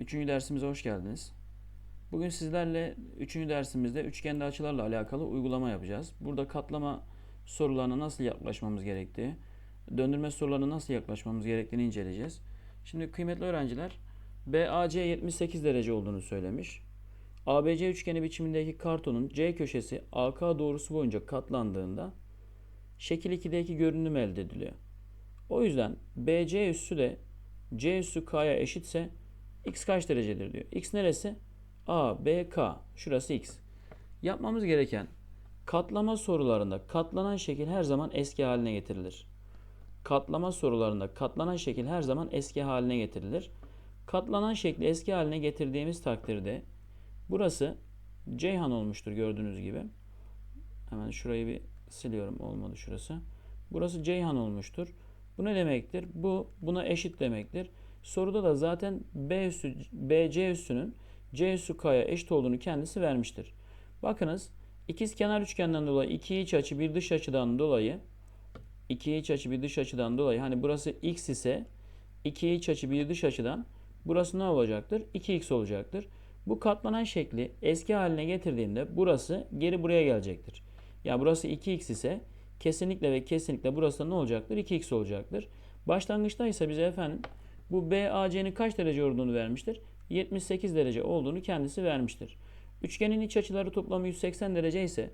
Üçüncü dersimize hoş geldiniz. Bugün sizlerle üçüncü dersimizde üçgende açılarla alakalı uygulama yapacağız. Burada katlama sorularına nasıl yaklaşmamız gerektiği, döndürme sorularına nasıl yaklaşmamız gerektiğini inceleyeceğiz. Şimdi kıymetli öğrenciler, BAC 78 derece olduğunu söylemiş. ABC üçgeni biçimindeki kartonun C köşesi AK doğrusu boyunca katlandığında şekil 2'deki görünüm elde ediliyor. O yüzden BC üssü de C üssü K'ya eşitse X kaç derecedir diyor. X neresi? A, B, K. Şurası X. Yapmamız gereken katlama sorularında katlanan şekil her zaman eski haline getirilir. Katlama sorularında katlanan şekil her zaman eski haline getirilir. Katlanan şekli eski haline getirdiğimiz takdirde burası Ceyhan olmuştur gördüğünüz gibi. Hemen şurayı bir siliyorum olmadı şurası. Burası Ceyhan olmuştur. Bu ne demektir? Bu buna eşit demektir. Soruda da zaten B üssü, BC üssünün C üssü K'ya eşit olduğunu kendisi vermiştir. Bakınız ikiz kenar üçgenden dolayı iki iç açı bir dış açıdan dolayı iki iç açı bir dış açıdan dolayı hani burası x ise iki iç açı bir dış açıdan burası ne olacaktır? 2x olacaktır. Bu katlanan şekli eski haline getirdiğimde burası geri buraya gelecektir. Ya burası 2x ise kesinlikle ve kesinlikle burası da ne olacaktır? 2x olacaktır. Başlangıçta ise bize efendim bu BAC'nin kaç derece olduğunu vermiştir? 78 derece olduğunu kendisi vermiştir. Üçgenin iç açıları toplamı 180 derece ise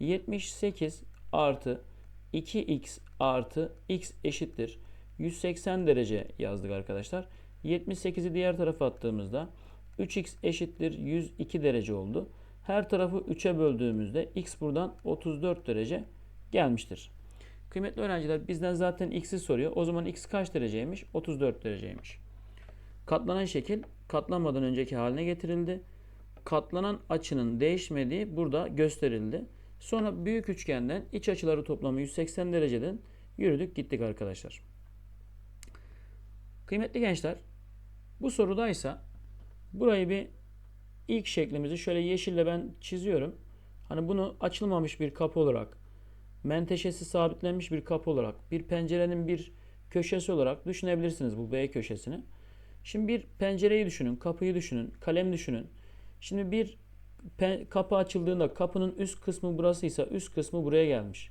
78 artı 2x artı x eşittir. 180 derece yazdık arkadaşlar. 78'i diğer tarafa attığımızda 3x eşittir 102 derece oldu. Her tarafı 3'e böldüğümüzde x buradan 34 derece gelmiştir. Kıymetli öğrenciler bizden zaten x'i soruyor. O zaman x kaç dereceymiş? 34 dereceymiş. Katlanan şekil katlanmadan önceki haline getirildi. Katlanan açının değişmediği burada gösterildi. Sonra büyük üçgenden iç açıları toplamı 180 dereceden yürüdük gittik arkadaşlar. Kıymetli gençler bu sorudaysa burayı bir ilk şeklimizi şöyle yeşille ben çiziyorum. Hani bunu açılmamış bir kapı olarak menteşesi sabitlenmiş bir kapı olarak, bir pencerenin bir köşesi olarak düşünebilirsiniz bu B köşesini. Şimdi bir pencereyi düşünün, kapıyı düşünün, kalem düşünün. Şimdi bir kapı açıldığında kapının üst kısmı burasıysa üst kısmı buraya gelmiş.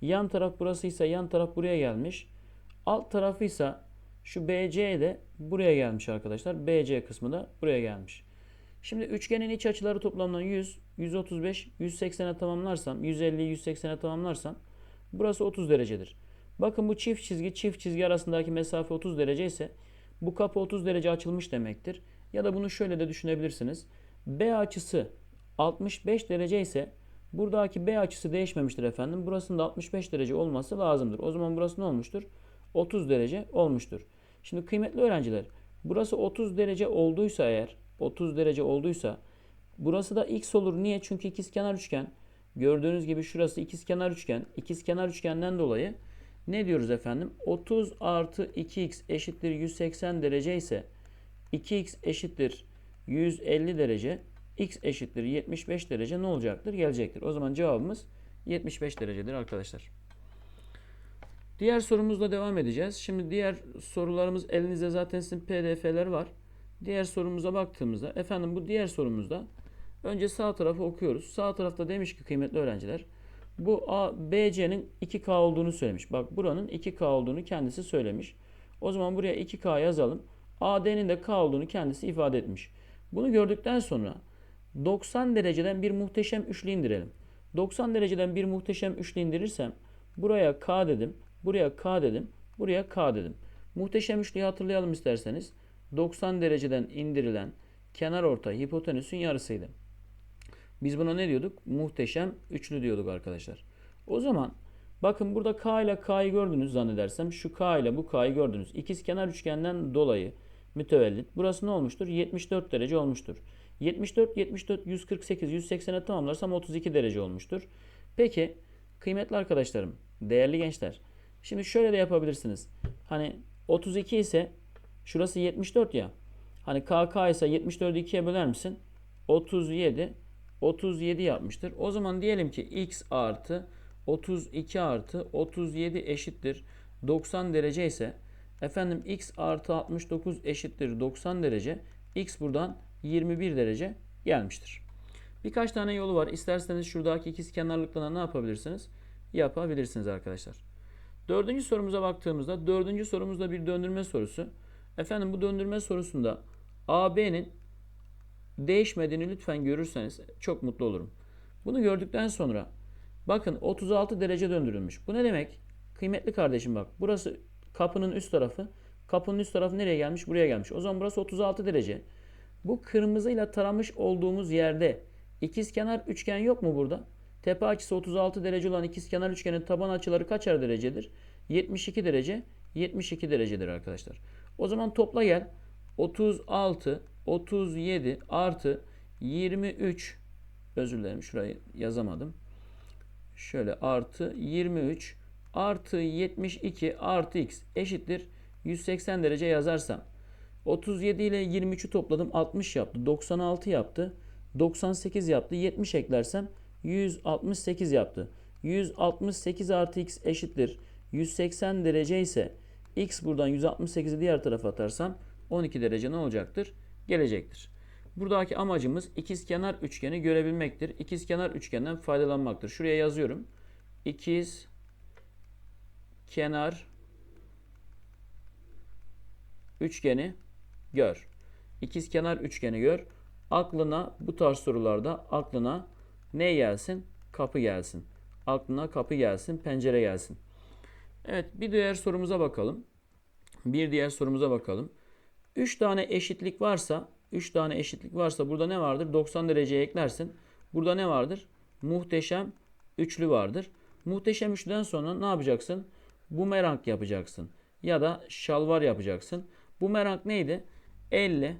Yan taraf burasıysa yan taraf buraya gelmiş. Alt tarafıysa şu BC de buraya gelmiş arkadaşlar. BC kısmı da buraya gelmiş. Şimdi üçgenin iç açıları toplamından 100, 135, 180'e tamamlarsam, 150, 180'e tamamlarsam burası 30 derecedir. Bakın bu çift çizgi çift çizgi arasındaki mesafe 30 derece ise bu kapı 30 derece açılmış demektir. Ya da bunu şöyle de düşünebilirsiniz. B açısı 65 derece ise buradaki B açısı değişmemiştir efendim. Burasının da 65 derece olması lazımdır. O zaman burası ne olmuştur? 30 derece olmuştur. Şimdi kıymetli öğrenciler burası 30 derece olduysa eğer 30 derece olduysa burası da x olur. Niye? Çünkü ikizkenar üçgen. Gördüğünüz gibi şurası ikizkenar üçgen. İkizkenar üçgenden dolayı ne diyoruz efendim? 30 artı 2x eşittir 180 derece ise 2x eşittir 150 derece x eşittir 75 derece ne olacaktır? Gelecektir. O zaman cevabımız 75 derecedir arkadaşlar. Diğer sorumuzla devam edeceğiz. Şimdi diğer sorularımız elinizde zaten sizin pdf'ler var. Diğer sorumuza baktığımızda efendim bu diğer sorumuzda önce sağ tarafı okuyoruz. Sağ tarafta demiş ki kıymetli öğrenciler bu A, BC'nin 2K olduğunu söylemiş. Bak buranın 2K olduğunu kendisi söylemiş. O zaman buraya 2K yazalım. AD'nin de K olduğunu kendisi ifade etmiş. Bunu gördükten sonra 90 dereceden bir muhteşem üçlü indirelim. 90 dereceden bir muhteşem üçlü indirirsem buraya K dedim, buraya K dedim, buraya K dedim. Muhteşem üçlüyü hatırlayalım isterseniz. 90 dereceden indirilen kenar orta hipotenüsün yarısıydı. Biz buna ne diyorduk? Muhteşem üçlü diyorduk arkadaşlar. O zaman bakın burada K ile K'yı gördünüz zannedersem. Şu K ile bu K'yı gördünüz. İkiz kenar üçgenden dolayı mütevellit. Burası ne olmuştur? 74 derece olmuştur. 74, 74, 148, 180'e tamamlarsam 32 derece olmuştur. Peki kıymetli arkadaşlarım, değerli gençler. Şimdi şöyle de yapabilirsiniz. Hani 32 ise şurası 74 ya. Hani KK ise 74'ü 2'ye böler misin? 37, 37 yapmıştır. O zaman diyelim ki x artı 32 artı 37 eşittir 90 derece ise efendim x artı 69 eşittir 90 derece X buradan 21 derece gelmiştir. Birkaç tane yolu var. İsterseniz şuradaki ikizkenarlıklarına ne yapabilirsiniz? Yapabilirsiniz arkadaşlar. Dördüncü sorumuza baktığımızda dördüncü sorumuzda bir döndürme sorusu. Efendim bu döndürme sorusunda AB'nin değişmediğini lütfen görürseniz çok mutlu olurum. Bunu gördükten sonra bakın 36 derece döndürülmüş. Bu ne demek? Kıymetli kardeşim bak burası kapının üst tarafı. Kapının üst tarafı nereye gelmiş? Buraya gelmiş. O zaman burası 36 derece. Bu kırmızıyla taramış olduğumuz yerde ikizkenar üçgen yok mu burada? Tepe açısı 36 derece olan ikizkenar üçgenin taban açıları kaçar derecedir? 72 derece, 72 derecedir arkadaşlar. O zaman topla gel. 36, 37 artı 23 özür dilerim şurayı yazamadım. Şöyle artı 23 artı 72 artı x eşittir 180 derece yazarsam 37 ile 23'ü topladım 60 yaptı. 96 yaptı. 98 yaptı. 70 eklersem 168 yaptı. 168 artı x eşittir. 180 derece ise x buradan 168'i diğer tarafa atarsam 12 derece ne olacaktır? Gelecektir. Buradaki amacımız ikizkenar üçgeni görebilmektir. İkizkenar üçgenden faydalanmaktır. Şuraya yazıyorum. İkiz kenar üçgeni gör. İkizkenar üçgeni gör. Aklına bu tarz sorularda aklına ne gelsin? Kapı gelsin. Aklına kapı gelsin, pencere gelsin. Evet, bir diğer sorumuza bakalım. Bir diğer sorumuza bakalım. 3 tane eşitlik varsa, 3 tane eşitlik varsa burada ne vardır? 90 dereceye eklersin. Burada ne vardır? Muhteşem üçlü vardır. Muhteşem üçlüden sonra ne yapacaksın? Bumerang yapacaksın. Ya da şalvar yapacaksın. Bumerang neydi? 50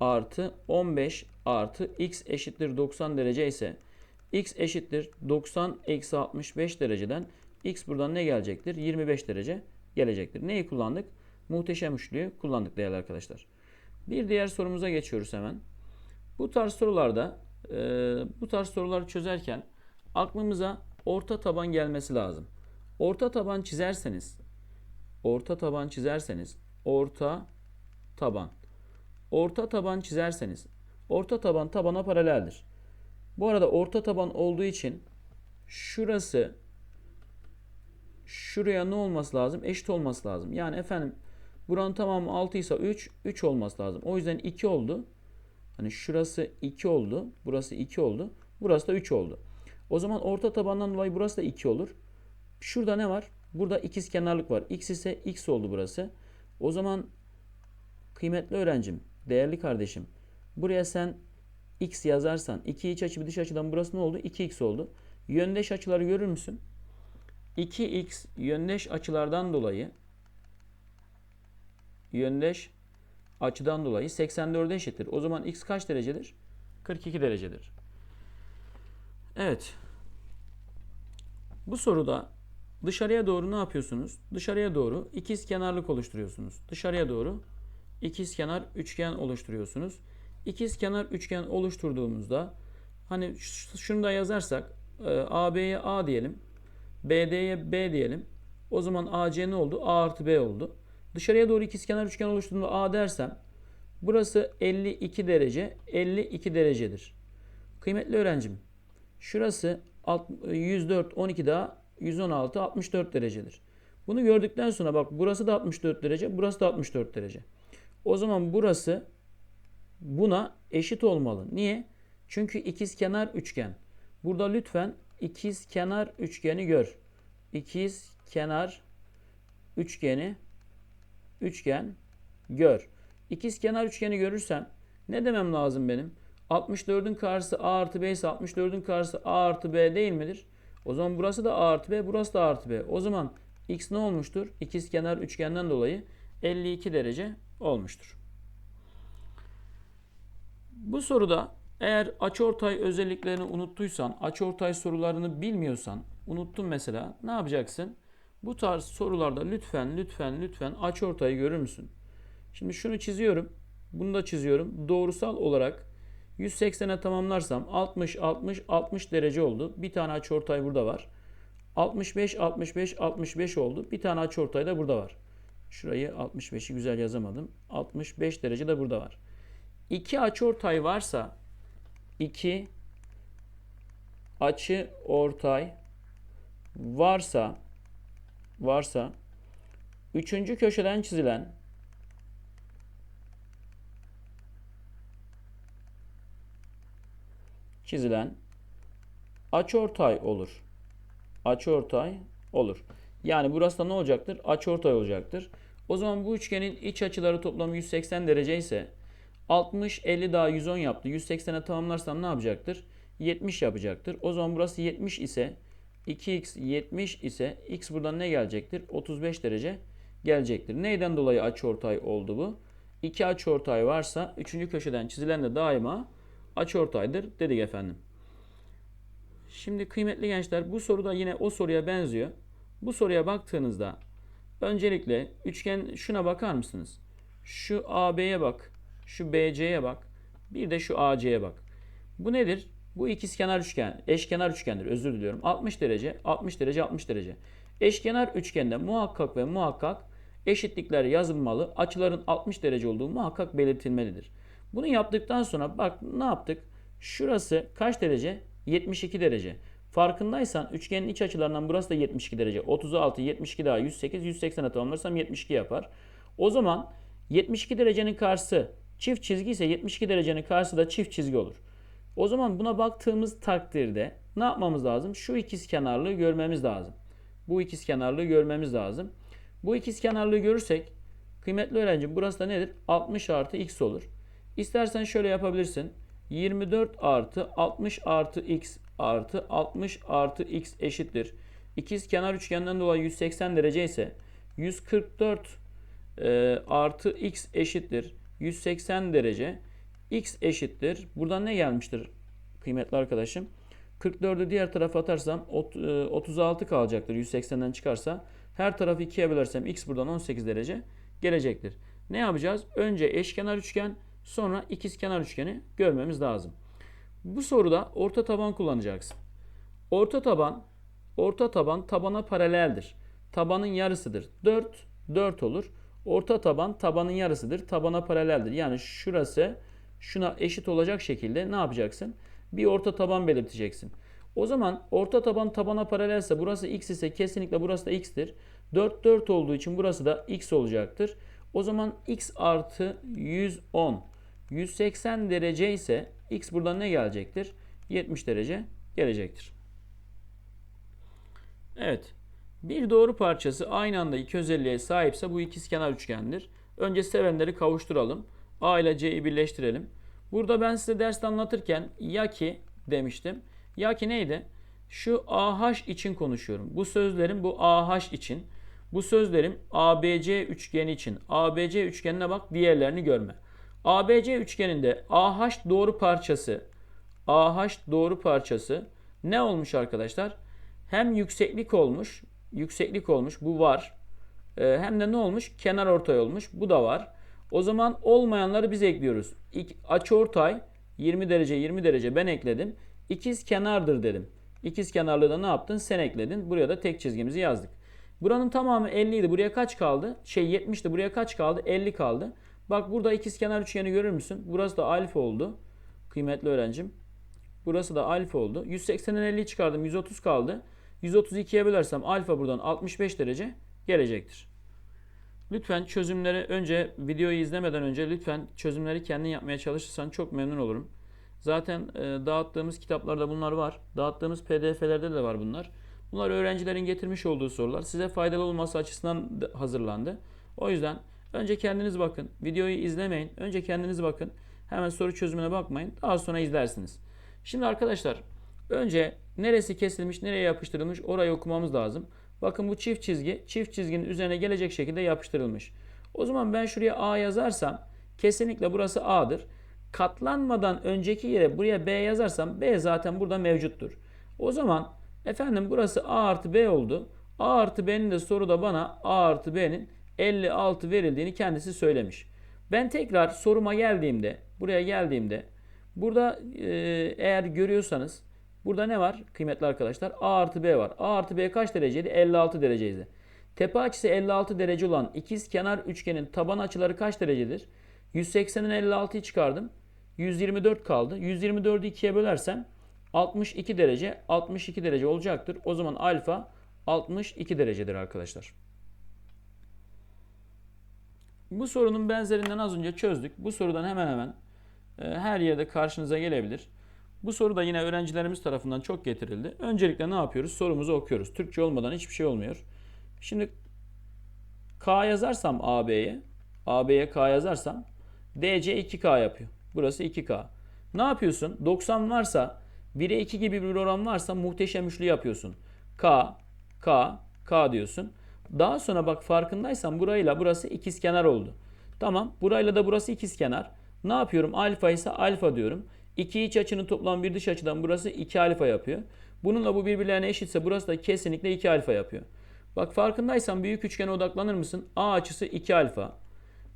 artı 15 artı x eşittir 90 derece ise x eşittir 90 eksi 65 dereceden x buradan ne gelecektir? 25 derece gelecektir. Neyi kullandık? Muhteşem üçlüyü kullandık değerli arkadaşlar. Bir diğer sorumuza geçiyoruz hemen. Bu tarz sorularda e, bu tarz soruları çözerken aklımıza orta taban gelmesi lazım. Orta taban çizerseniz orta taban çizerseniz orta taban orta taban çizerseniz orta taban tabana paraleldir. Bu arada orta taban olduğu için şurası şuraya ne olması lazım? Eşit olması lazım. Yani efendim buranın tamamı 6 ise 3, 3 olması lazım. O yüzden 2 oldu. Hani şurası 2 oldu. Burası 2 oldu. Burası da 3 oldu. O zaman orta tabandan dolayı burası da 2 olur. Şurada ne var? Burada ikiz kenarlık var. X ise x oldu burası. O zaman kıymetli öğrencim, değerli kardeşim. Buraya sen x yazarsan 2 iç açı bir dış açıdan burası ne oldu? 2x oldu. Yöndeş açıları görür müsün? 2x yöndeş açılardan dolayı yöndeş açıdan dolayı 84'e eşittir. O zaman x kaç derecedir? 42 derecedir. Evet. Bu soruda dışarıya doğru ne yapıyorsunuz? Dışarıya doğru ikiz kenarlık oluşturuyorsunuz. Dışarıya doğru ikiz kenar üçgen oluşturuyorsunuz. İkiz kenar üçgen oluşturduğumuzda hani şunu da yazarsak e, AB'ye A diyelim. BD'ye B diyelim. O zaman AC ne oldu? A artı B oldu. Dışarıya doğru ikizkenar üçgen oluşturduğunda A dersem burası 52 derece 52 derecedir. Kıymetli öğrencim şurası 104 12 daha 116 64 derecedir. Bunu gördükten sonra bak burası da 64 derece burası da 64 derece. O zaman burası buna eşit olmalı. Niye? Çünkü ikizkenar üçgen. Burada lütfen ikiz kenar üçgeni gör. İkiz kenar üçgeni üçgen gör. İkiz kenar üçgeni görürsem ne demem lazım benim? 64'ün karşısı A artı B ise 64'ün karşısı A artı B değil midir? O zaman burası da A artı B, burası da A artı B. O zaman X ne olmuştur? İkiz kenar üçgenden dolayı 52 derece olmuştur. Bu soruda eğer açıortay özelliklerini unuttuysan, açıortay sorularını bilmiyorsan, unuttun mesela ne yapacaksın? Bu tarz sorularda lütfen lütfen lütfen açıortayı görür müsün? Şimdi şunu çiziyorum. Bunu da çiziyorum. Doğrusal olarak 180'e tamamlarsam 60 60 60 derece oldu. Bir tane açıortay burada var. 65 65 65 oldu. Bir tane açıortay da burada var. Şurayı 65'i güzel yazamadım. 65 derece de burada var. iki açıortay varsa iki açı ortay varsa varsa üçüncü köşeden çizilen çizilen açıortay olur. Açıortay olur. Yani burası da ne olacaktır? Açıortay olacaktır. O zaman bu üçgenin iç açıları toplamı 180 derece ise 60, 50 daha 110 yaptı. 180'e tamamlarsam ne yapacaktır? 70 yapacaktır. O zaman burası 70 ise 2x 70 ise x buradan ne gelecektir? 35 derece gelecektir. Neyden dolayı açıortay oldu bu? İki açıortay varsa üçüncü köşeden çizilen de daima açıortaydır dedik efendim. Şimdi kıymetli gençler bu soru da yine o soruya benziyor. Bu soruya baktığınızda öncelikle üçgen şuna bakar mısınız? Şu AB'ye bak, şu BC'ye bak, bir de şu AC'ye bak. Bu nedir? Bu ikizkenar üçgen, eşkenar üçgendir. Özür diliyorum. 60 derece, 60 derece, 60 derece. Eşkenar üçgende muhakkak ve muhakkak eşitlikler yazılmalı. Açıların 60 derece olduğu muhakkak belirtilmelidir. Bunu yaptıktan sonra bak ne yaptık? Şurası kaç derece? 72 derece. Farkındaysan üçgenin iç açılarından burası da 72 derece. 36, 72 daha 108, 180'e tamamlarsam 72 yapar. O zaman 72 derecenin karşısı çift çizgi ise 72 derecenin karşısı da çift çizgi olur. O zaman buna baktığımız takdirde ne yapmamız lazım? Şu ikiz kenarlığı görmemiz lazım. Bu ikiz kenarlığı görmemiz lazım. Bu ikiz kenarlığı görürsek kıymetli öğrencim burası da nedir? 60 artı x olur. İstersen şöyle yapabilirsin. 24 artı 60 artı x artı 60 artı x eşittir. İkiz kenar üçgenden dolayı 180 derece ise 144 e, artı x eşittir. 180 derece x eşittir. Buradan ne gelmiştir kıymetli arkadaşım? 44'ü diğer tarafa atarsam ot- e, 36 kalacaktır 180'den çıkarsa. Her tarafı 2'ye bölersem x buradan 18 derece gelecektir. Ne yapacağız? Önce eşkenar üçgen sonra ikizkenar üçgeni görmemiz lazım. Bu soruda orta taban kullanacaksın. Orta taban orta taban tabana paraleldir. Tabanın yarısıdır. 4 4 olur. Orta taban tabanın yarısıdır. Tabana paraleldir. Yani şurası şuna eşit olacak şekilde ne yapacaksın? Bir orta taban belirteceksin. O zaman orta taban tabana paralelse burası x ise kesinlikle burası da x'tir. 4 4 olduğu için burası da x olacaktır. O zaman x artı 110 180 derece ise x buradan ne gelecektir? 70 derece gelecektir. Evet. Bir doğru parçası aynı anda iki özelliğe sahipse bu ikizkenar üçgendir. Önce sevenleri kavuşturalım. A ile C'yi birleştirelim. Burada ben size derste anlatırken ya ki demiştim. Ya ki neydi? Şu AH için konuşuyorum. Bu sözlerim bu AH için. Bu sözlerim ABC üçgeni için. ABC üçgenine bak diğerlerini görme. ABC üçgeninde AH doğru parçası AH doğru parçası ne olmuş arkadaşlar? Hem yükseklik olmuş, yükseklik olmuş bu var. Ee, hem de ne olmuş? Kenar ortay olmuş. Bu da var. O zaman olmayanları biz ekliyoruz. İk, açıortay 20 derece 20 derece ben ekledim. İkiz kenardır dedim. İkiz kenarlığı da ne yaptın? Sen ekledin. Buraya da tek çizgimizi yazdık. Buranın tamamı 50 idi. Buraya kaç kaldı? Şey 70'ti. Buraya kaç kaldı? 50 kaldı. Bak burada ikizkenar üçgeni görür müsün? Burası da alfa oldu. Kıymetli öğrencim. Burası da alfa oldu. 180'den 50'yi çıkardım. 130 kaldı. 132'ye bölersem alfa buradan 65 derece gelecektir. Lütfen çözümleri önce videoyu izlemeden önce lütfen çözümleri kendin yapmaya çalışırsan çok memnun olurum. Zaten e, dağıttığımız kitaplarda bunlar var. Dağıttığımız PDF'lerde de var bunlar. Bunlar öğrencilerin getirmiş olduğu sorular. Size faydalı olması açısından da hazırlandı. O yüzden önce kendiniz bakın. Videoyu izlemeyin. Önce kendiniz bakın. Hemen soru çözümüne bakmayın. Daha sonra izlersiniz. Şimdi arkadaşlar önce neresi kesilmiş, nereye yapıştırılmış orayı okumamız lazım. Bakın bu çift çizgi, çift çizginin üzerine gelecek şekilde yapıştırılmış. O zaman ben şuraya A yazarsam kesinlikle burası A'dır. Katlanmadan önceki yere buraya B yazarsam B zaten burada mevcuttur. O zaman efendim burası A artı B oldu. A artı B'nin de soruda bana A artı B'nin 56 verildiğini kendisi söylemiş. Ben tekrar soruma geldiğimde, buraya geldiğimde burada eğer görüyorsanız burada ne var kıymetli arkadaşlar? A artı B var. A artı B kaç dereceydi? 56 dereceydi. Tepe açısı 56 derece olan ikiz kenar üçgenin taban açıları kaç derecedir? 180'in 56'yı çıkardım. 124 kaldı. 124'ü 2'ye bölersem 62 derece 62 derece olacaktır. O zaman alfa 62 derecedir arkadaşlar. Bu sorunun benzerinden az önce çözdük. Bu sorudan hemen hemen e, her yerde karşınıza gelebilir. Bu soru da yine öğrencilerimiz tarafından çok getirildi. Öncelikle ne yapıyoruz? Sorumuzu okuyoruz. Türkçe olmadan hiçbir şey olmuyor. Şimdi K yazarsam AB'ye, AB'ye K yazarsam DC 2K yapıyor. Burası 2K. Ne yapıyorsun? 90 varsa 1'e 2 gibi bir oran varsa muhteşem üçlü yapıyorsun. K, K, K diyorsun. Daha sonra bak farkındaysan burayla burası ikizkenar oldu. Tamam burayla da burası ikizkenar. Ne yapıyorum? Alfa ise alfa diyorum. İki iç açının toplam bir dış açıdan burası 2 alfa yapıyor. Bununla bu birbirlerine eşitse burası da kesinlikle 2 alfa yapıyor. Bak farkındaysan büyük üçgene odaklanır mısın? A açısı 2 alfa.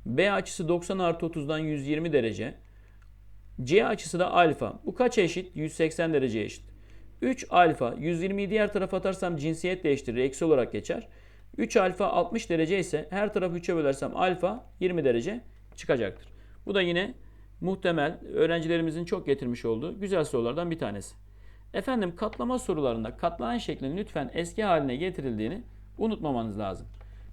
B açısı 90 artı 30'dan 120 derece. C açısı da alfa. Bu kaç eşit? 180 derece eşit. 3 alfa. 120'yi diğer tarafa atarsam cinsiyet değiştirir. Eksi olarak geçer. 3 alfa 60 derece ise her tarafı 3'e bölersem alfa 20 derece çıkacaktır. Bu da yine muhtemel öğrencilerimizin çok getirmiş olduğu güzel sorulardan bir tanesi. Efendim katlama sorularında katlanan şeklin lütfen eski haline getirildiğini unutmamanız lazım.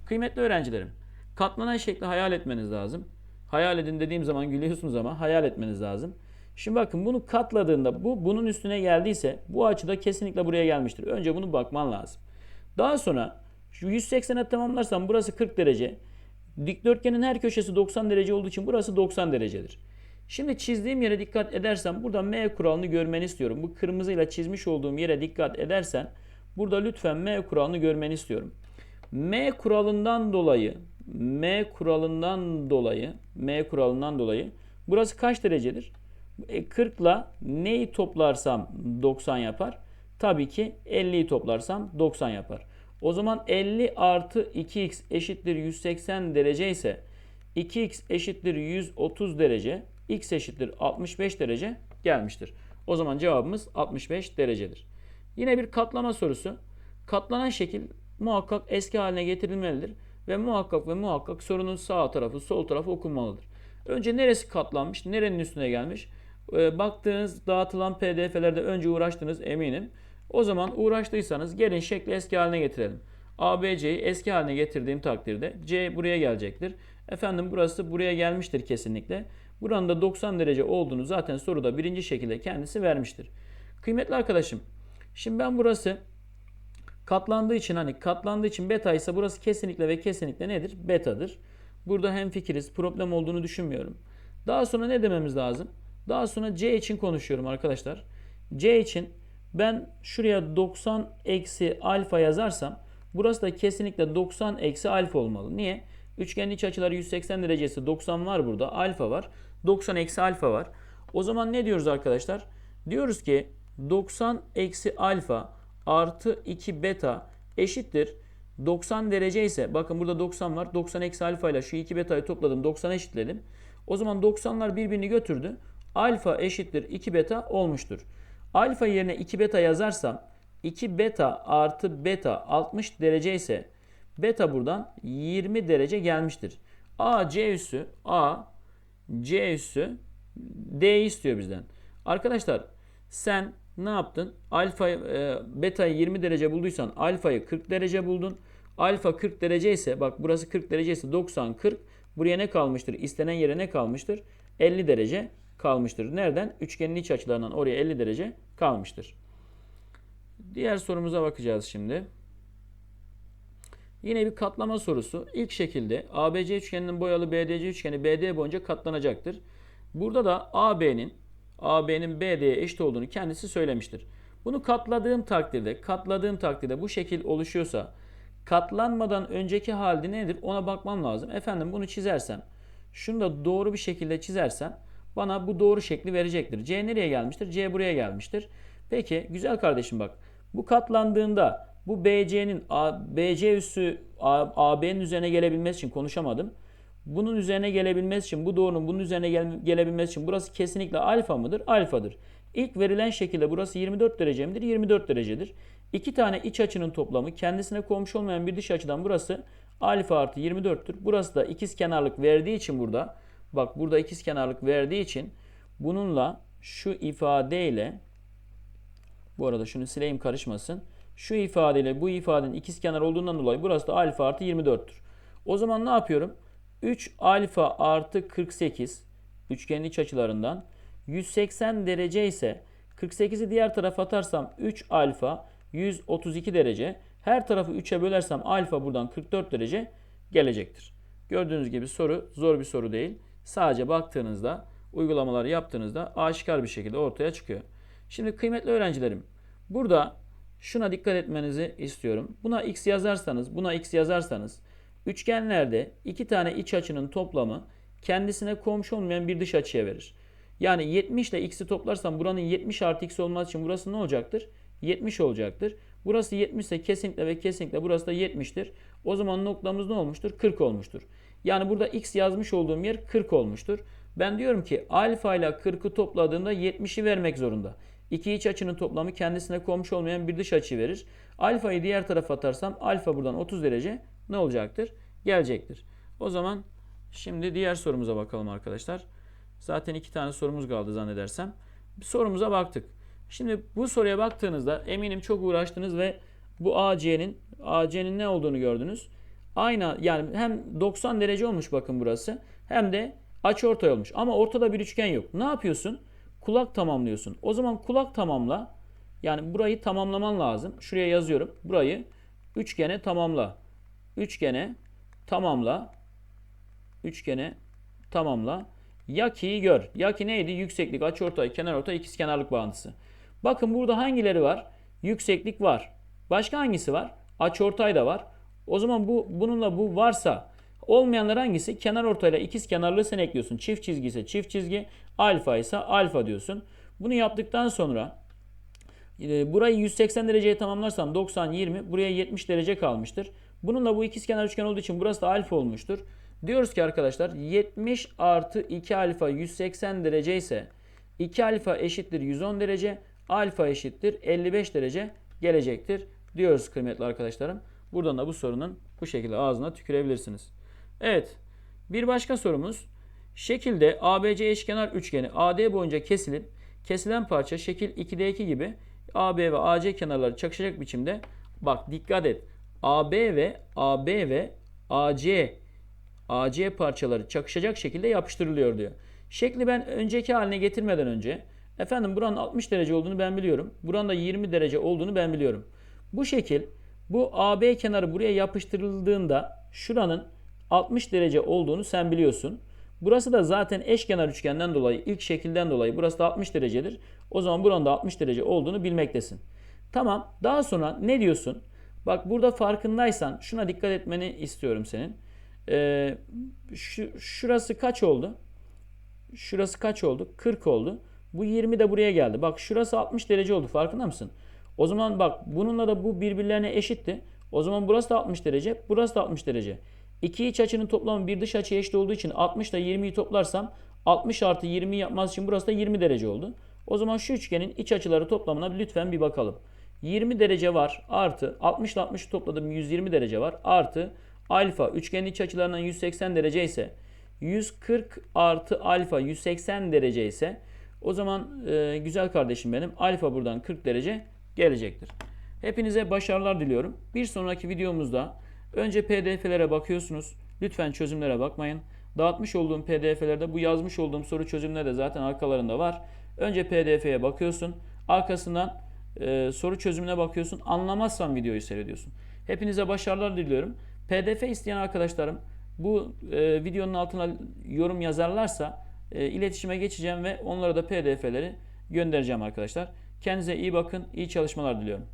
Kıymetli öğrencilerim, katlanan şekli hayal etmeniz lazım. Hayal edin dediğim zaman gülüyorsunuz ama hayal etmeniz lazım. Şimdi bakın bunu katladığında bu bunun üstüne geldiyse bu açıda kesinlikle buraya gelmiştir. Önce bunu bakman lazım. Daha sonra şu 180'e tamamlarsam burası 40 derece. Dikdörtgenin her köşesi 90 derece olduğu için burası 90 derecedir. Şimdi çizdiğim yere dikkat edersen burada M kuralını görmeni istiyorum. Bu kırmızıyla çizmiş olduğum yere dikkat edersen burada lütfen M kuralını görmeni istiyorum. M kuralından dolayı M kuralından dolayı M kuralından dolayı burası kaç derecedir? E, 40 ile neyi toplarsam 90 yapar? Tabii ki 50'yi toplarsam 90 yapar. O zaman 50 artı 2x eşittir 180 derece ise 2x eşittir 130 derece, x eşittir 65 derece gelmiştir. O zaman cevabımız 65 derecedir. Yine bir katlama sorusu. Katlanan şekil muhakkak eski haline getirilmelidir ve muhakkak ve muhakkak sorunun sağ tarafı, sol tarafı okunmalıdır. Önce neresi katlanmış, nerenin üstüne gelmiş? Ee, baktığınız dağıtılan pdf'lerde önce uğraştınız eminim. O zaman uğraştıysanız gelin şekli eski haline getirelim. ABC'yi eski haline getirdiğim takdirde C buraya gelecektir. Efendim burası buraya gelmiştir kesinlikle. Buranın da 90 derece olduğunu zaten soruda birinci şekilde kendisi vermiştir. Kıymetli arkadaşım şimdi ben burası katlandığı için hani katlandığı için beta ise burası kesinlikle ve kesinlikle nedir? Betadır. Burada hem fikiriz problem olduğunu düşünmüyorum. Daha sonra ne dememiz lazım? Daha sonra C için konuşuyorum arkadaşlar. C için ben şuraya 90 eksi alfa yazarsam burası da kesinlikle 90 eksi alfa olmalı. Niye? Üçgenin iç açıları 180 derecesi 90 var burada. Alfa var. 90 eksi alfa var. O zaman ne diyoruz arkadaşlar? Diyoruz ki 90 eksi alfa artı 2 beta eşittir. 90 derece ise bakın burada 90 var. 90 eksi alfa ile şu 2 betayı topladım. 90 eşitledim. O zaman 90'lar birbirini götürdü. Alfa eşittir 2 beta olmuştur. Alfa yerine 2 beta yazarsam 2 beta artı beta 60 derece ise beta buradan 20 derece gelmiştir. A C üssü A C üssü D istiyor bizden. Arkadaşlar sen ne yaptın? Alfa e, beta'yı 20 derece bulduysan alfayı 40 derece buldun. Alfa 40 derece ise bak burası 40 derece ise 90 40 buraya ne kalmıştır? İstenen yere ne kalmıştır? 50 derece kalmıştır. Nereden? Üçgenin iç açılarından oraya 50 derece kalmıştır. Diğer sorumuza bakacağız şimdi. Yine bir katlama sorusu. İlk şekilde ABC üçgeninin boyalı BDC üçgeni BD boyunca katlanacaktır. Burada da AB'nin AB'nin BD'ye eşit olduğunu kendisi söylemiştir. Bunu katladığım takdirde, katladığım takdirde bu şekil oluşuyorsa katlanmadan önceki halde nedir ona bakmam lazım. Efendim bunu çizersem, şunu da doğru bir şekilde çizersem bana bu doğru şekli verecektir. C nereye gelmiştir? C buraya gelmiştir. Peki güzel kardeşim bak. Bu katlandığında bu BC'nin BC üssü AB'nin üzerine gelebilmesi için konuşamadım. Bunun üzerine gelebilmesi için bu doğrunun bunun üzerine gele, gelebilmesi için burası kesinlikle alfa mıdır? Alfadır. İlk verilen şekilde burası 24 derece midir? 24 derecedir. İki tane iç açının toplamı kendisine komşu olmayan bir dış açıdan burası alfa artı 24'tür. Burası da ikiz kenarlık verdiği için burada bak burada ikiz kenarlık verdiği için bununla şu ifadeyle bu arada şunu sileyim karışmasın. Şu ifadeyle bu ifadenin ikizkenar olduğundan dolayı burası da alfa artı 24'tür. O zaman ne yapıyorum? 3 alfa artı 48 üçgenin iç açılarından 180 derece ise 48'i diğer tarafa atarsam 3 alfa 132 derece. Her tarafı 3'e bölersem alfa buradan 44 derece gelecektir. Gördüğünüz gibi soru zor bir soru değil. Sadece baktığınızda uygulamaları yaptığınızda aşikar bir şekilde ortaya çıkıyor. Şimdi kıymetli öğrencilerim burada şuna dikkat etmenizi istiyorum. Buna x yazarsanız, buna x yazarsanız üçgenlerde iki tane iç açının toplamı kendisine komşu olmayan bir dış açıya verir. Yani 70 ile x'i toplarsam buranın 70 artı x olması için burası ne olacaktır? 70 olacaktır. Burası 70 ise kesinlikle ve kesinlikle burası da 70'tir. O zaman noktamız ne olmuştur? 40 olmuştur. Yani burada x yazmış olduğum yer 40 olmuştur. Ben diyorum ki alfa ile 40'ı topladığında 70'i vermek zorunda. İki iç açının toplamı kendisine komşu olmayan bir dış açı verir. Alfayı diğer tarafa atarsam alfa buradan 30 derece ne olacaktır? Gelecektir. O zaman şimdi diğer sorumuza bakalım arkadaşlar. Zaten iki tane sorumuz kaldı zannedersem. Bir sorumuza baktık. Şimdi bu soruya baktığınızda eminim çok uğraştınız ve bu AC'nin AC'nin ne olduğunu gördünüz. Aynı yani hem 90 derece olmuş bakın burası hem de açıortay olmuş. Ama ortada bir üçgen yok. Ne yapıyorsun? Kulak tamamlıyorsun. O zaman kulak tamamla. Yani burayı tamamlaman lazım. Şuraya yazıyorum. Burayı üçgene tamamla. Üçgene tamamla. Üçgene tamamla. Yaki'yi gör. Yaki neydi? Yükseklik, açıortay, kenarortay, ikizkenarlık bağıntısı. Bakın burada hangileri var? Yükseklik var. Başka hangisi var? Açıortay da var. O zaman bu bununla bu varsa olmayanlar hangisi? Kenar ortayla ikiz kenarlığı sen ekliyorsun. Çift çizgi ise çift çizgi, alfa ise alfa diyorsun. Bunu yaptıktan sonra e, burayı 180 dereceye tamamlarsam 90 20 buraya 70 derece kalmıştır. Bununla bu ikiz kenar üçgen olduğu için burası da alfa olmuştur. Diyoruz ki arkadaşlar 70 artı 2 alfa 180 derece ise 2 alfa eşittir 110 derece, alfa eşittir 55 derece gelecektir diyoruz kıymetli arkadaşlarım. Buradan da bu sorunun bu şekilde ağzına tükürebilirsiniz. Evet. Bir başka sorumuz. Şekilde ABC eşkenar üçgeni AD boyunca kesilip kesilen parça şekil 2'de 2 gibi AB ve AC kenarları çakışacak biçimde bak dikkat et. AB ve AB ve AC AC parçaları çakışacak şekilde yapıştırılıyor diyor. Şekli ben önceki haline getirmeden önce efendim buranın 60 derece olduğunu ben biliyorum. Buranın da 20 derece olduğunu ben biliyorum. Bu şekil bu AB kenarı buraya yapıştırıldığında şuranın 60 derece olduğunu sen biliyorsun. Burası da zaten eşkenar üçgenden dolayı, ilk şekilden dolayı burası da 60 derecedir. O zaman buranın da 60 derece olduğunu bilmektesin. Tamam. Daha sonra ne diyorsun? Bak burada farkındaysan şuna dikkat etmeni istiyorum senin. Ee, şu, şurası kaç oldu? Şurası kaç oldu? 40 oldu. Bu 20 de buraya geldi. Bak şurası 60 derece oldu. Farkında mısın? O zaman bak bununla da bu birbirlerine eşitti. O zaman burası da 60 derece. Burası da 60 derece. İki iç açının toplamı bir dış açıya eşit olduğu için 60 ile 20'yi toplarsam 60 artı 20 yapmaz için burası da 20 derece oldu. O zaman şu üçgenin iç açıları toplamına lütfen bir bakalım. 20 derece var artı 60 ile 60'ı topladım 120 derece var artı alfa üçgenin iç açılarından 180 derece ise 140 artı alfa 180 derece ise o zaman e, güzel kardeşim benim alfa buradan 40 derece gelecektir. Hepinize başarılar diliyorum. Bir sonraki videomuzda önce pdf'lere bakıyorsunuz. Lütfen çözümlere bakmayın. Dağıtmış olduğum pdf'lerde bu yazmış olduğum soru çözümleri de zaten arkalarında var. Önce pdf'ye bakıyorsun. Arkasından e, soru çözümüne bakıyorsun. Anlamazsan videoyu seyrediyorsun. Hepinize başarılar diliyorum. pdf isteyen arkadaşlarım bu e, videonun altına yorum yazarlarsa e, iletişime geçeceğim ve onlara da pdf'leri göndereceğim arkadaşlar. Kendinize iyi bakın. iyi çalışmalar diliyorum.